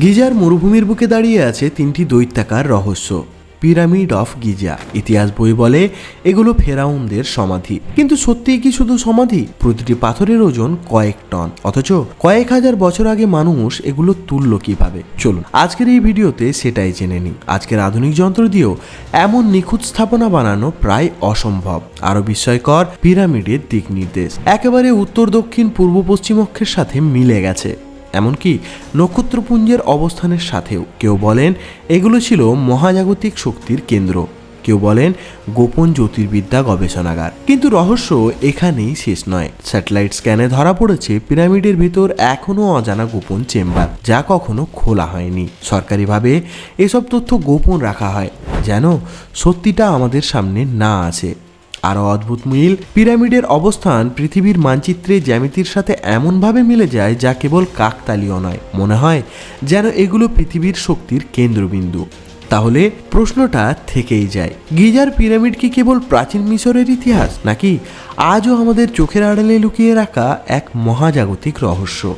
Geyser মরুভূমির বুকে দাঁড়িয়ে আছে তিনটি দৈত্যাকার রহস্য। Pyramid of Giza. ইতিহাস বই বলে, এগুলো ফেরাউনদের সমাধি। কিন্তু সত্যিই কি শুধু সমাধি? প্রতিটি পাথরের ওজন কয়েক টন। অথচ কয়েক হাজার বছর আগে মানুষ এগুলো তুললো কীভাবে? চলুন, আজকের এই ভিডিওতে সেটাই জেনে নিই। আজকের আধুনিক যন্ত্র দিয়েও এমন নিখুঁত স্থাপনা বানানো প্রায় অসম্ভব। আরও বিস্ময়কর, পিরামিডের দিক নির্দেশ। একেবারে উত্তর, দক্ষিণ, পূর্ব, পশ্চিম অক্ষের সাথে মিলে গেছে। এমনকি নক্ষত্রপুঞ্জের অবস্থানের সাথেও কেউ বলেন এগুলো ছিল মহাজাগতিক শক্তির কেন্দ্র। কেউ বলেন গোপন জ্যোতির্বিদ্যা গবেষণাগার। কিন্তু রহস্য এখানেই শেষ নয়। স্যাটেলাইট স্ক্যানে ধরা পড়েছে পিরামিডের ভিতর এখনও অজানা গোপন চেম্বার, যা কখনো খোলা হয়নি। সরকারিভাবে এসব তথ্য গোপন রাখা হয়। যেন সত্যিটা আমাদের সামনে না আসে। আরও অদ্ভুত মিল, পিরামিডের অবস্থান পৃথিবীর মানচিত্রে জ্যামিতির সাথে এমনভাবে মিলে যায় যা কেবল কাকতালীয় নয়। মনে হয় যেন এগুলো পৃথিবীর শক্তির কেন্দ্রবিন্দু। তাহলে প্রশ্নটা থেকেই যায়, গিজার পিরামিড কি কেবল প্রাচীন মিশরের ইতিহাস নাকি আজও আমাদের চোখের আড়ালে লুকিয়ে রাখা এক মহাজাগতিক রহস্য?